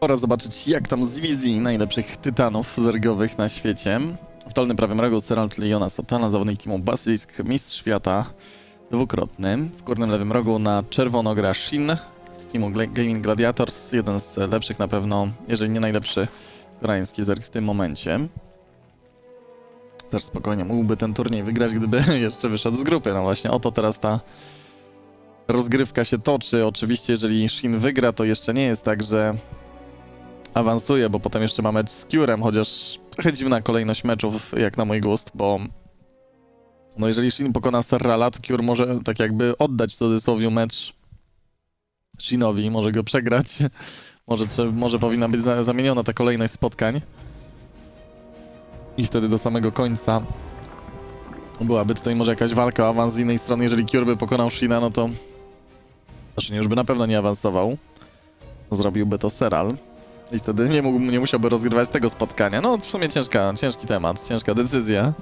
Pora zobaczyć, jak tam z wizji najlepszych tytanów zergowych na świecie. W dolnym prawym rogu Seral, czyli Jonas Satana, zawodnik teamu Basilisk, mistrz świata dwukrotny. W górnym lewym rogu na czerwono gra Shin z teamu Gaming Gladiators, jeden z lepszych na pewno, jeżeli nie najlepszy koreański zerg w tym momencie. Też spokojnie mógłby ten turniej wygrać, gdyby jeszcze wyszedł z grupy. No właśnie o to teraz ta rozgrywka się toczy. Oczywiście, jeżeli Shin wygra, to jeszcze nie jest tak, że awansuje, bo potem jeszcze ma mecz z Curem, chociaż trochę dziwna kolejność meczów, jak na mój gust, bo no jeżeli Shin pokona Starrala, to Cure może tak jakby oddać w cudzysłowie mecz Shinowi, może go przegrać. Może, może powinna być za, zamieniona ta kolejność spotkań. I wtedy do samego końca byłaby tutaj może jakaś walka o awans z innej strony. Jeżeli Cure by pokonał Shina, no to Shin już by na pewno nie awansował. Zrobiłby to Seral. I wtedy nie, mógł, nie musiałby rozgrywać tego spotkania. No, w sumie ciężka, ciężki temat, ciężka decyzja.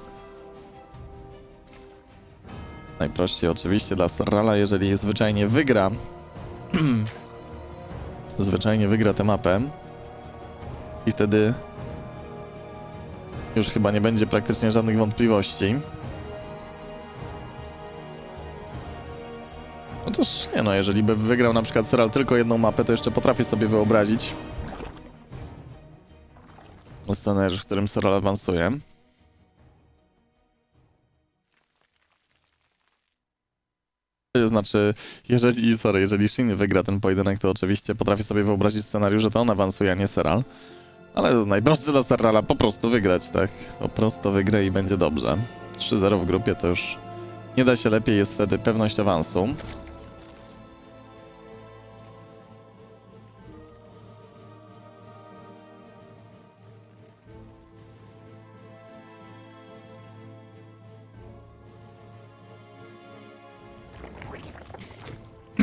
Najprościej oczywiście dla Sarrala, jeżeli zwyczajnie wygra. zwyczajnie wygra tę mapę. I wtedy już chyba nie będzie praktycznie żadnych wątpliwości. Chociaż nie no, jeżeli by wygrał na przykład Seral tylko jedną mapę, to jeszcze potrafię sobie wyobrazić scenariusz, w którym Seral awansuje. To znaczy, jeżeli, sorry, jeżeli Shin wygra ten pojedynek, to oczywiście potrafię sobie wyobrazić scenariusz, że to on awansuje, a nie Seral. Ale najprostsze dla Serala po prostu wygrać, tak? Po prostu wygra i będzie dobrze. 3-0 w grupie to już nie da się lepiej, jest wtedy pewność awansu.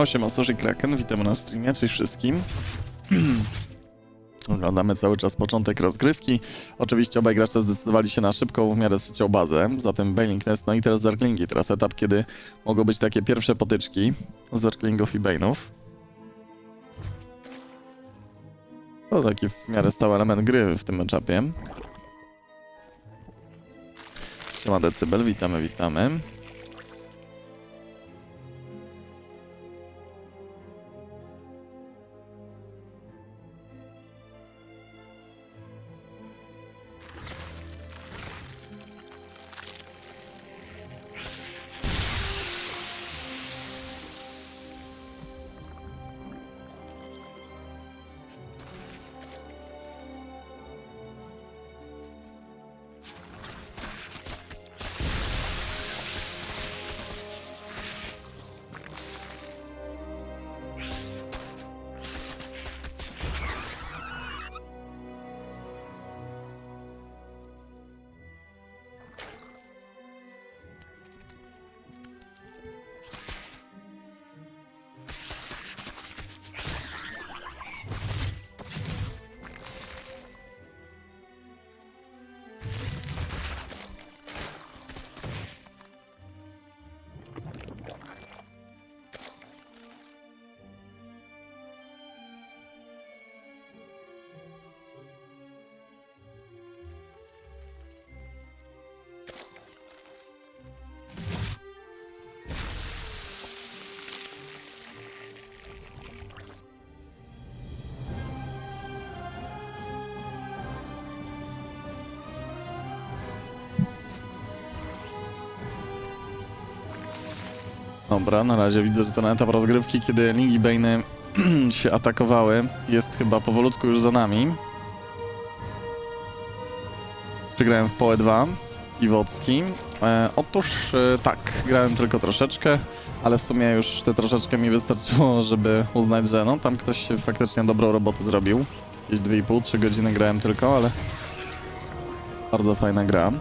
Osiem Osuszy Kraken, witamy na streamie, cześć wszystkim. Oglądamy cały czas początek rozgrywki. Oczywiście obaj gracze zdecydowali się na szybką, w miarę trzecią bazę, zatem Bailing Nest, no i teraz Zerklingi. Teraz etap, kiedy mogą być takie pierwsze potyczki Zerklingów i Bane'ów. To taki w miarę stały element gry w tym etapie. Siema Decybel, witamy, witamy. Dobra, na razie widzę, że ten etap rozgrywki, kiedy Lingi Bane'y się atakowały, jest chyba powolutku już za nami. Przegrałem w Poe 2, Iwocki. E, otóż e, tak, grałem tylko troszeczkę, ale w sumie już te troszeczkę mi wystarczyło, żeby uznać, że no tam ktoś faktycznie dobrą robotę zrobił. Jakieś 2,5-3 godziny grałem tylko, ale bardzo fajna gra.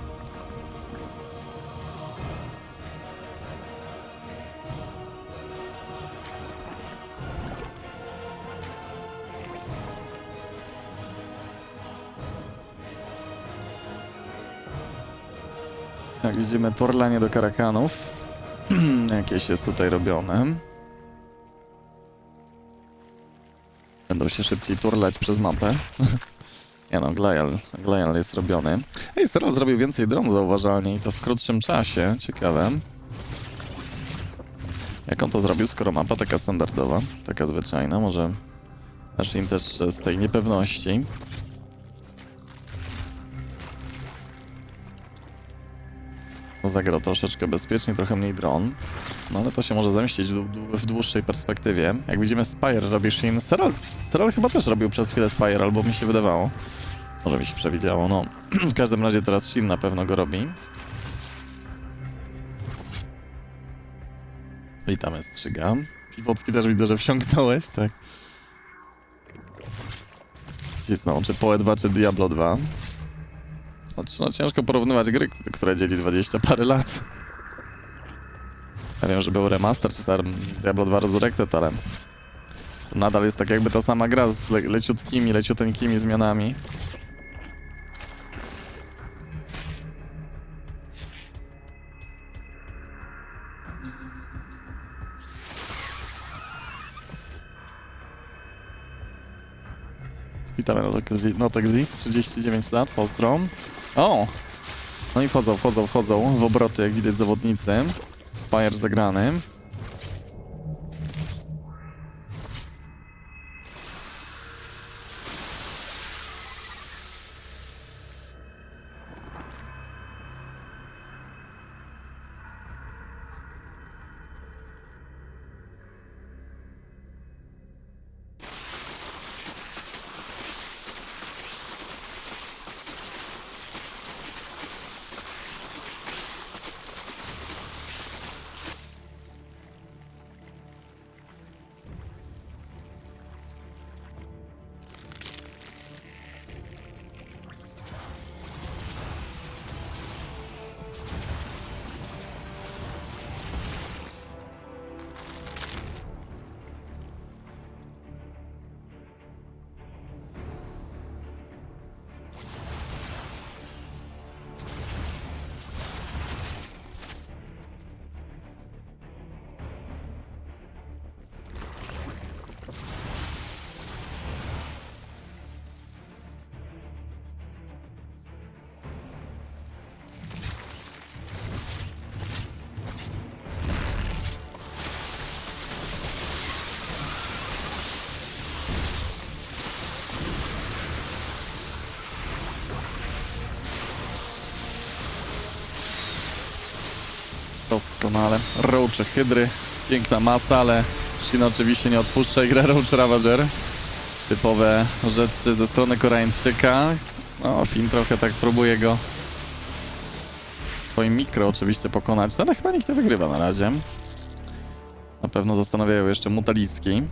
Jak widzimy, torlanie do karakanów. Jakieś jest tutaj robione. Będą się szybciej turlać przez mapę. Nie no, Glaial, Glaial jest robiony. Ej, Serol zrobił więcej dron zauważalnie i to w krótszym czasie. Ciekawe. Jak on to zrobił, skoro mapa taka standardowa, taka zwyczajna? Może im też z tej niepewności. Zagrał troszeczkę bezpiecznie, trochę mniej dron. No ale to się może zemścić w dłuższej perspektywie. Jak widzimy, Spire robi Shin. Serral, Serral chyba też robił przez chwilę Spire, albo mi się wydawało. Może mi się przewidziało, no. w każdym razie teraz Shin na pewno go robi. Witamy, Strzyga. Piwocki też widzę, że wsiąknąłeś, tak. Cisnął, czy Poe 2, czy Diablo 2. Znaczy, no ciężko porównywać gry, które dzieli 20 parę lat. Ja wiem, że był remaster, czy tam Diablo 2 Resurrected, ale nadal jest tak jakby ta sama gra z le leciutkimi, leciuteńkimi zmianami. Witamy Notek Zis, 39 lat, pozdro. O! No i wchodzą, wchodzą, wchodzą w obroty, jak widać zawodnicy. Spire zagrany. Doskonale. Roache, hydry. Piękna masa, ale Shin oczywiście nie odpuszcza i gra Roach Ravager. Typowe rzeczy ze strony Koreańczyka. No, Finn trochę tak próbuje go swoim mikro oczywiście pokonać, no, ale chyba nikt nie wygrywa na razie. Na pewno zastanawiają jeszcze mutaliski.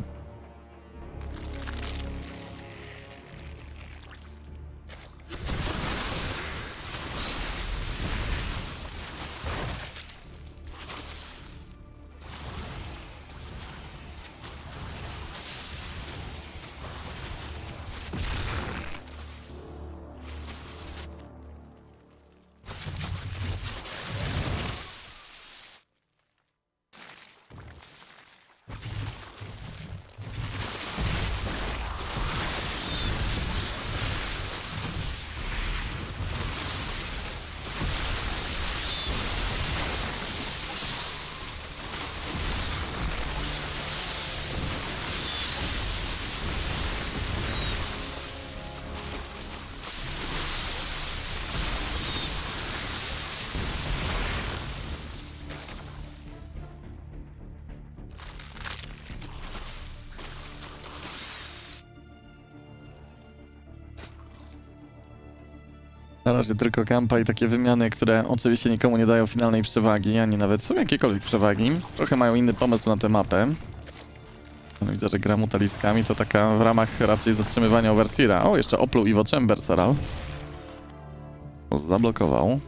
Na razie tylko kampa i takie wymiany, które oczywiście nikomu nie dają finalnej przewagi, ani nawet w sumie jakiejkolwiek przewagi. Trochę mają inny pomysł na tę mapę. No, Widzę, że gra mutaliskami to taka w ramach raczej zatrzymywania Overseera. O, jeszcze opluł Iwo Chamber, Saral. Zablokował.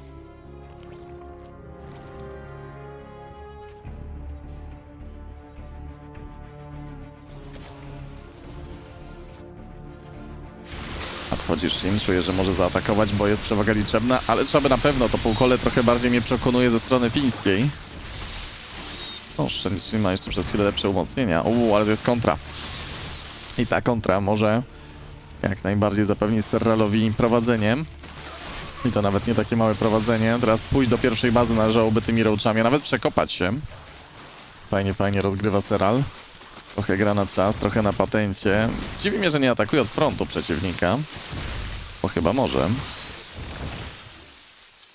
Shin, czuje, że może zaatakować, bo jest przewaga liczebna, ale trzeba by na pewno, to półkole trochę bardziej mnie przekonuje ze strony fińskiej. O, Shin ma jeszcze przez chwilę lepsze umocnienia. Uuu, ale to jest kontra. I ta kontra może jak najbardziej zapewnić Serralowi prowadzenie. I to nawet nie takie małe prowadzenie. Teraz pójść do pierwszej bazy należałoby tymi roachami, nawet przekopać się. Fajnie, fajnie rozgrywa Serral. Trochę gra na czas, trochę na patencie. Dziwi mnie, że nie atakuje od frontu przeciwnika. Chyba może.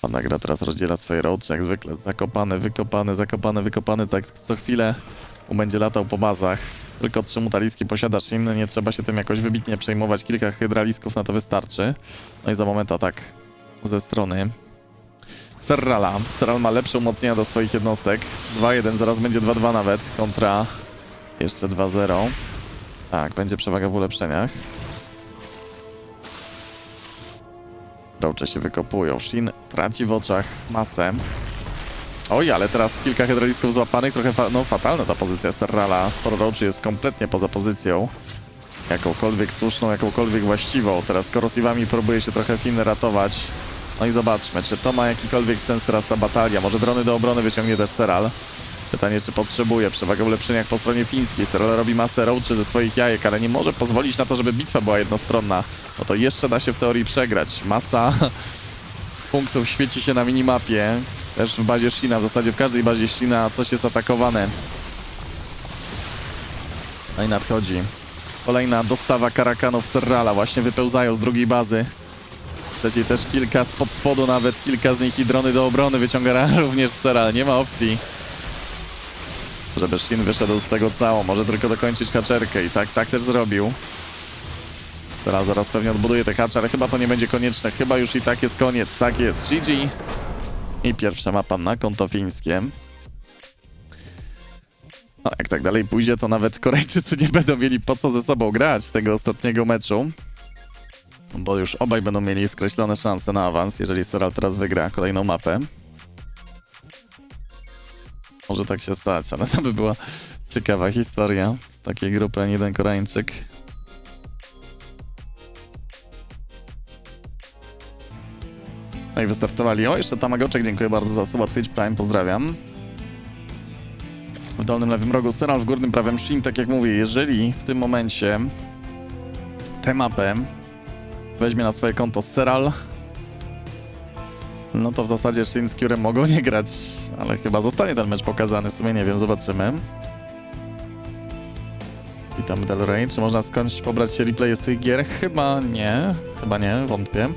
Pana gra teraz rozdziela swoje roadsy, jak zwykle. Zakopany, wykopany, zakopany, wykopany. Tak co chwilę będzie latał po bazach. Tylko trzy mutaliski posiada Shin, nie trzeba się tym jakoś wybitnie przejmować. Kilka hydralisków na to wystarczy. No i za moment atak ze strony Serrala. Serral ma lepsze umocnienia do swoich jednostek. 2-1, zaraz będzie 2-2 nawet kontra jeszcze 2-0. Tak, będzie przewaga w ulepszeniach. Rocze się wykopują. Shin traci w oczach masę. Oj, ale teraz kilka hydralisków złapanych. Trochę fa no, fatalna ta pozycja Serrala. Sporo roczy jest kompletnie poza pozycją. Jakąkolwiek słuszną, jakąkolwiek właściwą. Teraz korosywami próbuje się trochę Finn ratować. No i zobaczmy, czy to ma jakikolwiek sens teraz ta batalia. Może drony do obrony wyciągnie też Serral. Pytanie, czy potrzebuje. Przewaga w ulepszeniach po stronie fińskiej. Serral robi masę roaczy ze swoich jajek, ale nie może pozwolić na to, żeby bitwa była jednostronna. No to jeszcze da się w teorii przegrać. Masa punktów świeci się na minimapie. Też w bazie Shina, w zasadzie w każdej bazie Shina coś jest atakowane. No i nadchodzi. Kolejna dostawa karakanów Serrala. Właśnie wypełzają z drugiej bazy. Z trzeciej też kilka, spod spodu nawet kilka z nich i drony do obrony wyciąga również Serral. Nie ma opcji żeby Shin wyszedł z tego cało. Może tylko dokończyć haczerkę i tak, tak też zrobił. Sera zaraz pewnie odbuduje te hacze, ale chyba to nie będzie konieczne. Chyba już i tak jest koniec. Tak jest. GG. I pierwsza mapa na konto fińskie. No, jak tak dalej pójdzie, to nawet Korejczycy nie będą mieli po co ze sobą grać tego ostatniego meczu. Bo już obaj będą mieli skreślone szanse na awans, jeżeli Seral teraz wygra kolejną mapę. Może tak się stać, ale to by była ciekawa historia z takiej grupy, jeden Koreańczyk. No i wystartowali. O, jeszcze Tamagoczek, dziękuję bardzo za suba Twitch Prime, pozdrawiam. W dolnym lewym rogu Seral, w górnym prawym Shin, tak jak mówię, jeżeli w tym momencie tę mapę weźmie na swoje konto Seral, no to w zasadzie Shin z mogą nie grać, ale chyba zostanie ten mecz pokazany, w sumie nie wiem, zobaczymy. Witam Delray, czy można skądś pobrać się replay z tych gier? Chyba nie, chyba nie, wątpię.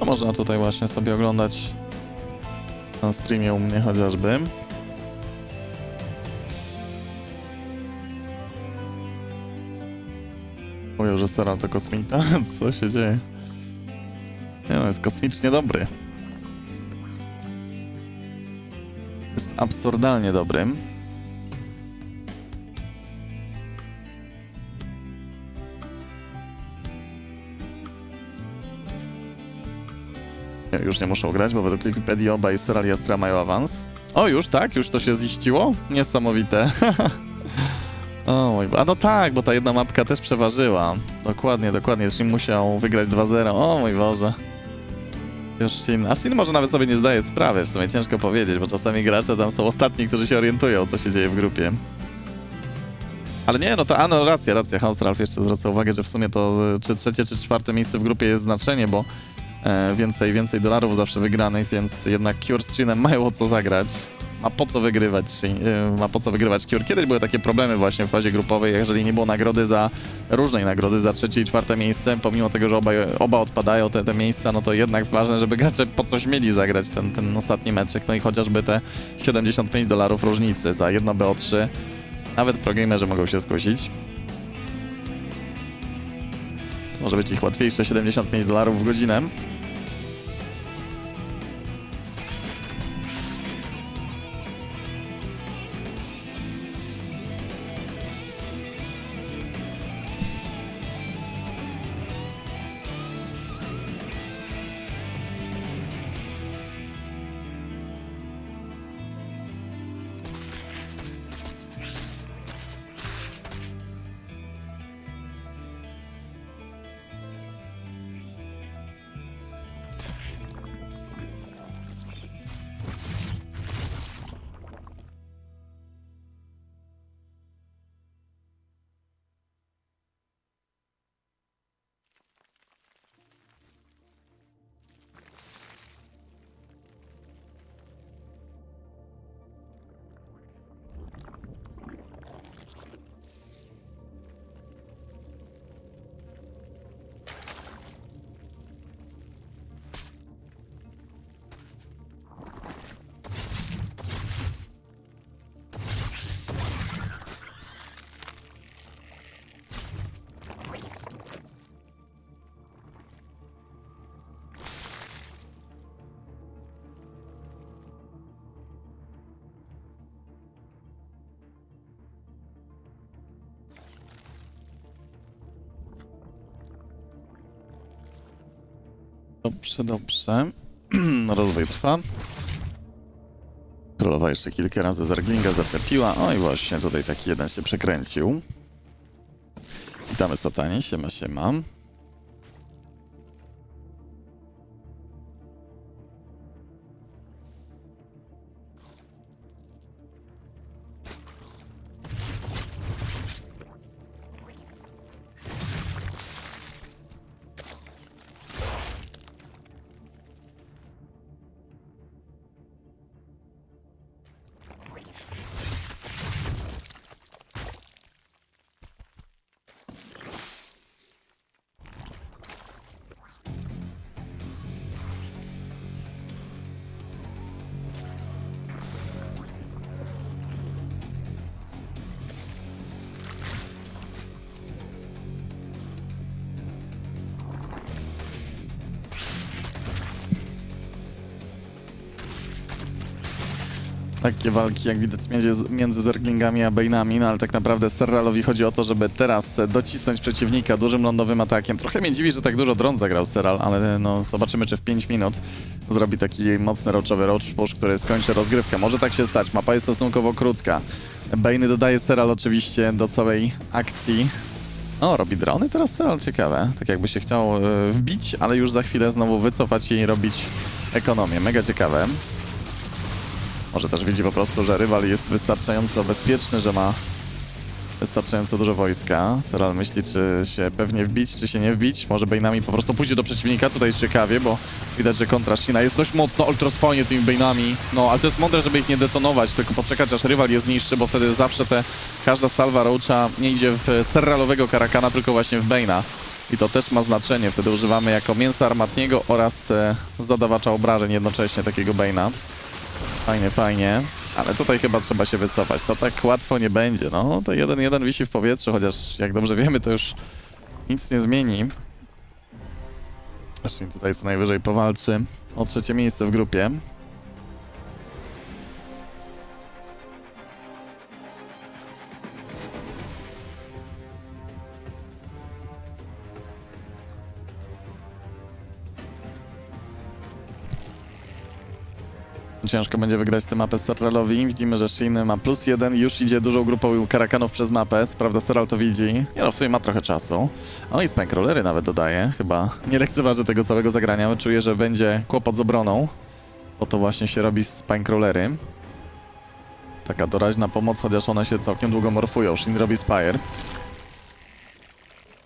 No można tutaj właśnie sobie oglądać na streamie u mnie chociażby. Mówią, że Sera to kosmita. Co się dzieje? Nie no, jest kosmicznie dobry. Jest absurdalnie dobry. Nie, Już nie muszą grać, bo według Wikipedii obaj Seral i Astra mają awans. O, już tak? Już to się ziściło? Niesamowite. O mój, a no tak, bo ta jedna mapka też przeważyła. Dokładnie, dokładnie. Shin musiał wygrać 2-0. O mój Boże. Już Shin. A Shin może nawet sobie nie zdaje sprawy, w sumie ciężko powiedzieć, bo czasami gracze tam są ostatni, którzy się orientują, co się dzieje w grupie. Ale nie, no to, a no racja, racja. Haustralf jeszcze zwraca uwagę, że w sumie to y, czy trzecie, czy czwarte miejsce w grupie jest znaczenie, bo e, więcej, więcej dolarów zawsze wygranych, więc jednak Cure z Shinem mają o co zagrać. Ma po co wygrywać, y, ma po co wygrywać Cure. Kiedyś były takie problemy właśnie w fazie grupowej, jeżeli nie było nagrody za, różnej nagrody za trzecie i czwarte miejsce, pomimo tego, że oba, oba odpadają te, te miejsca, no to jednak ważne, żeby gracze po coś mieli zagrać ten, ten ostatni meczek, no i chociażby te 75 dolarów różnicy za jedno BO3, nawet progamerzy mogą się skusić. Może być ich łatwiejsze 75 dolarów w godzinę. Dobrze, dobrze. Rozwój trwa. Królowa jeszcze kilka razy Zerglinga zaczepiła. O i właśnie tutaj taki jeden się przekręcił. Witamy satanie, siema, siema. Takie walki, jak widać, między, między Zerglingami a Bane'ami, no ale tak naprawdę Serralowi chodzi o to, żeby teraz e, docisnąć przeciwnika dużym lądowym atakiem. Trochę mnie dziwi, że tak dużo dron zagrał Serral, ale no zobaczymy, czy w 5 minut zrobi taki mocny roczowy roach push, który skończy rozgrywkę. Może tak się stać, mapa jest stosunkowo krótka. Bane'y dodaje Serral oczywiście do całej akcji. O, robi drony teraz Serral, ciekawe. Tak jakby się chciał e, wbić, ale już za chwilę znowu wycofać i robić ekonomię. Mega ciekawe. Może też widzi po prostu, że rywal jest wystarczająco bezpieczny, że ma wystarczająco dużo wojska. Seral myśli, czy się pewnie wbić, czy się nie wbić. Może Bane'ami po prostu pójdzie do przeciwnika. Tutaj jest ciekawie, bo widać, że kontra Shina jest dość mocno ultrasfajnie tymi Bane'ami. No, ale to jest mądre, żeby ich nie detonować, tylko poczekać, aż rywal je zniszczy, bo wtedy zawsze te, każda salwa Roacha nie idzie w serralowego karakana, tylko właśnie w Bane'a. I to też ma znaczenie. Wtedy używamy jako mięsa armatniego oraz e, zadawacza obrażeń jednocześnie takiego Bane'a. Fajnie, fajnie. Ale tutaj chyba trzeba się wycofać. To tak łatwo nie będzie. No, to jeden jeden wisi w powietrzu, chociaż jak dobrze wiemy, to już nic nie zmieni. Zresztą tutaj co najwyżej powalczy o trzecie miejsce w grupie. Ciężko będzie wygrać tę mapę Serralowi. Widzimy, że Shin ma plus jeden już idzie dużą grupą karakanów przez mapę. Prawda, Serral to widzi. Nie no, w sumie ma trochę czasu. O i spine nawet dodaje. Chyba nie lekceważy tego całego zagrania. Czuję, że będzie kłopot z obroną. Bo to właśnie się robi z spine Taka doraźna pomoc, chociaż one się całkiem długo morfują. Shin robi Spire.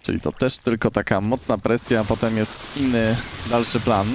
Czyli to też tylko taka mocna presja, a potem jest inny, dalszy plan.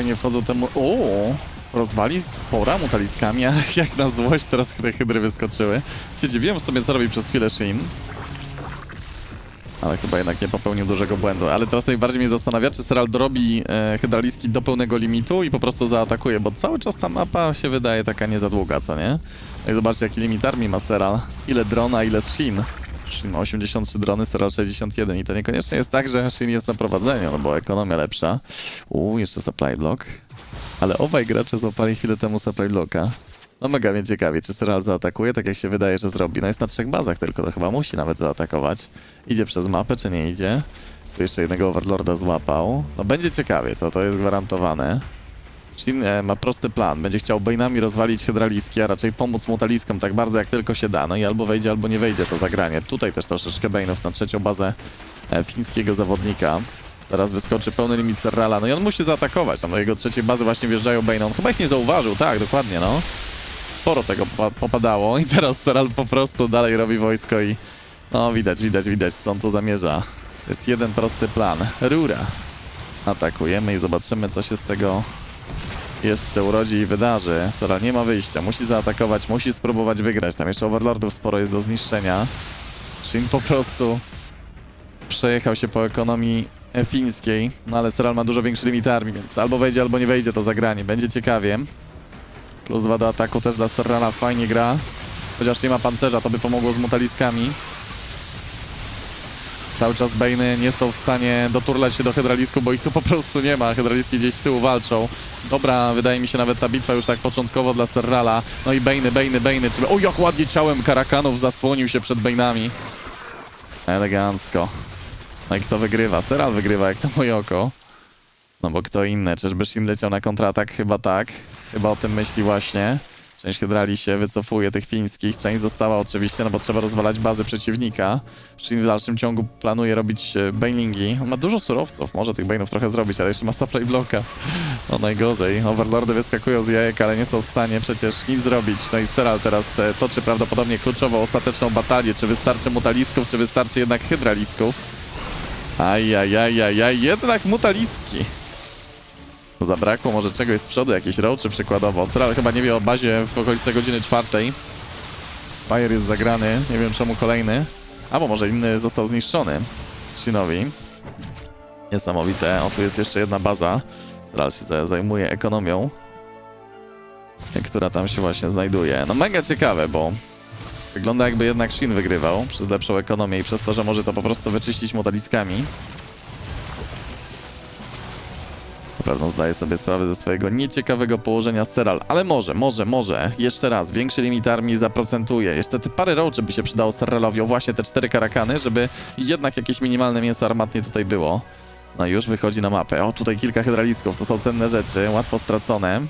Fajnie wchodzą temu... O, rozwali spora mutaliskami, a jak na złość teraz te hydry wyskoczyły. Się dziwiłem sobie, co robi przez chwilę Shin. Ale chyba jednak nie popełnił dużego błędu. Ale teraz najbardziej mnie zastanawia, czy Serald dorobi e, hydraliski do pełnego limitu i po prostu zaatakuje, bo cały czas ta mapa się wydaje taka nie za długa, co nie? No i zobaczcie, jaki limit armii ma Seral. Ile drona, ile Shin. Shin ma 83 drony, Seral 61 i to niekoniecznie jest tak, że Shin jest na prowadzeniu, no bo ekonomia lepsza. Uuu, jeszcze supply block. Ale obaj gracze złapali chwilę temu supply blocka. No mega mnie ciekawi, czy Seral zaatakuje, tak jak się wydaje, że zrobi. No jest na trzech bazach tylko, to chyba musi nawet zaatakować. Idzie przez mapę, czy nie idzie? Tu jeszcze jednego Overlorda złapał. No będzie ciekawie, to, to jest gwarantowane. E, ma prosty plan. Będzie chciał Bane'ami rozwalić hydraliski, a raczej pomóc mutaliskom tak bardzo jak tylko się da. No i albo wejdzie, albo nie wejdzie to zagranie. Tutaj też troszeczkę Bane'ów na trzecią bazę e, fińskiego zawodnika. Teraz wyskoczy pełny limit Serrala. No i on musi zaatakować. Tam do jego trzeciej bazy właśnie wjeżdżają Bane. On chyba ich nie zauważył, tak, dokładnie, no. Sporo tego popa- popadało i teraz Serral po prostu dalej robi wojsko i... No widać, widać, widać, co on tu zamierza. Jest jeden prosty plan. Rura. Atakujemy i zobaczymy, co się z tego jeszcze urodzi i wydarzy. Sora nie ma wyjścia, musi zaatakować, musi spróbować wygrać. Tam jeszcze Overlordów sporo jest do zniszczenia. Shin po prostu przejechał się po ekonomii fińskiej, no ale Seral ma dużo większy limit armii, więc albo wejdzie, albo nie wejdzie to zagranie. Będzie ciekawie. Plus dwa do ataku też dla Serrala fajnie gra. Chociaż nie ma pancerza, to by pomogło z mutaliskami. Cały czas Bejny nie są w stanie doturlać się do hydralisku, bo ich tu po prostu nie ma. Hydraliski gdzieś z tyłu walczą. Dobra, wydaje mi się nawet ta bitwa już tak początkowo dla Serrala. No i Bejny, Bejny, Bejny. Czy... O, jak ładnie ciałem Karakanów zasłonił się przed Bejnami. Elegancko. No i kto wygrywa? Serral wygrywa, jak to moje oko. No bo kto inny? Czyżby Shin leciał na kontratak? Chyba tak. Chyba o tym myśli właśnie. Część hydrali się wycofuje tych fińskich, część została oczywiście, no bo trzeba rozwalać bazy przeciwnika. Shin w dalszym ciągu planuje robić e, banelingi. On ma dużo surowców, może tych bane'ów trochę zrobić, ale jeszcze ma supply blocka. No najgorzej. Overlordy wyskakują z jajek, ale nie są w stanie przecież nic zrobić. No i Seral teraz e, toczy prawdopodobnie kluczową, ostateczną batalię. Czy wystarczy mutalisków, czy wystarczy jednak hydralisków? Ajajajajaj, jednak mutaliski. Zabrakło może czegoś z przodu, jakieś roczy przykładowo. Seral chyba nie wie o bazie w okolice godziny czwartej. Spire jest zagrany, nie wiem czemu kolejny. Albo może inny został zniszczony. Shinowi. Niesamowite. O, tu jest jeszcze jedna baza. Seral się za- zajmuje ekonomią. Która tam się właśnie znajduje. No mega ciekawe, bo wygląda jakby jednak Shin wygrywał przez lepszą ekonomię i przez to, że może to po prostu wyczyścić modaliskami. Pewno zdaje sobie sprawę ze swojego nieciekawego położenia Seral, ale może, może, może, jeszcze raz, większy limit armii zaprocentuje. Jeszcze te parę roczy by się przydało Serralowi, o właśnie te cztery karakany, żeby jednak jakieś minimalne mięso armatnie tutaj było. No już wychodzi na mapę. O, tutaj kilka hydralisków, to są cenne rzeczy, łatwo stracone.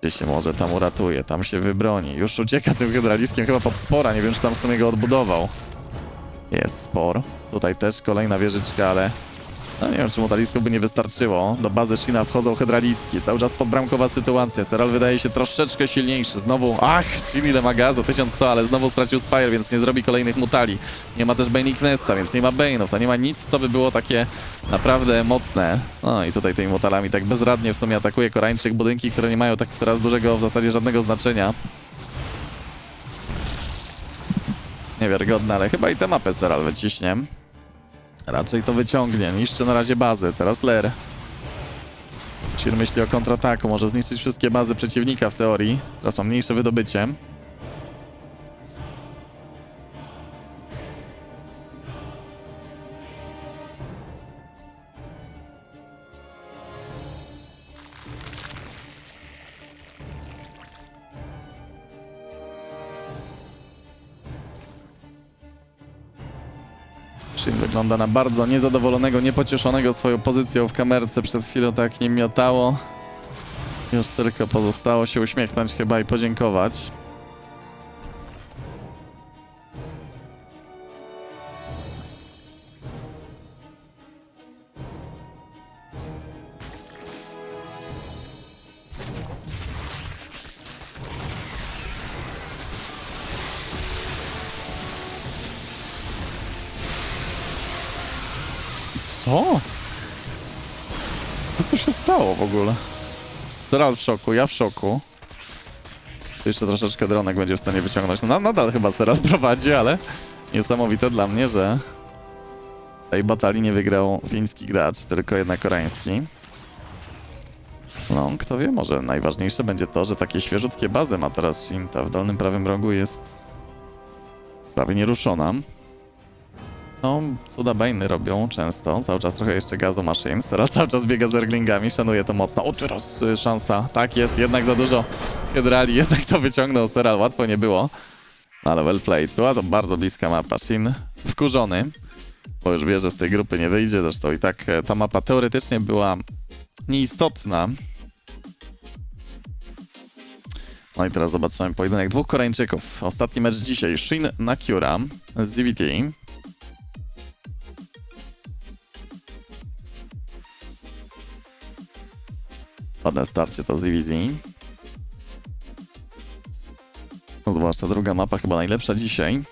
Gdzie się może tam uratuje, tam się wybroni. Już ucieka tym hydraliskiem chyba pod spora, nie wiem czy tam w sumie go odbudował. Jest spor. Tutaj też kolejna wieżyczka, ale no nie wiem, czy mutalisku by nie wystarczyło. Do bazy Shina wchodzą hydraliski. Cały czas podbramkowa sytuacja. Seral wydaje się troszeczkę silniejszy. Znowu, ach, Shin ile ma gazu, 1100, ale znowu stracił Spire, więc nie zrobi kolejnych mutali. Nie ma też Bane Nesta, więc nie ma Bane'ów. To nie ma nic, co by było takie naprawdę mocne. No i tutaj tymi mutalami tak bezradnie w sumie atakuje Koreańczyk. Budynki, które nie mają tak teraz dużego w zasadzie żadnego znaczenia. Niewiarygodne, ale chyba i tę mapę Seral wyciśnie. Raczej to wyciągnie. Niszczy na razie bazy. Teraz Ler. Shin myśli o kontrataku. Może zniszczyć wszystkie bazy przeciwnika w teorii. Teraz ma mniejsze wydobycie. Wygląda na bardzo niezadowolonego, niepocieszonego swoją pozycją w kamerce. Przed chwilą tak nie miotało. Już tylko pozostało się uśmiechnąć chyba i podziękować. Ogóle? Seral w szoku, ja w szoku. Jeszcze troszeczkę dronek będzie w stanie wyciągnąć. No, nadal chyba Seral prowadzi, ale niesamowite dla mnie, że tej batalii nie wygrał fiński gracz, tylko jednak koreański. No, kto wie, może najważniejsze będzie to, że takie świeżutkie bazy ma teraz Shinta. W dolnym prawym rogu jest prawie nieruszona. No, cuda Bane'y robią często. Cały czas trochę jeszcze gazu maszyn. Teraz cały czas biega z erglingami, szanuje to mocno. O, teraz y, szansa. Tak jest, jednak za dużo hydrali. Jednak to wyciągnął Seral. Łatwo nie było. No, ale well played. Była to bardzo bliska mapa. Shin wkurzony, bo już wie, że z tej grupy nie wyjdzie. Zresztą i tak e, ta mapa teoretycznie była nieistotna. No i teraz zobaczymy pojedynek dwóch Koreańczyków. Ostatni mecz dzisiaj. Shin Nakura z ZVT. Ładne starcie to z Divizji. Zwłaszcza druga mapa, chyba najlepsza dzisiaj.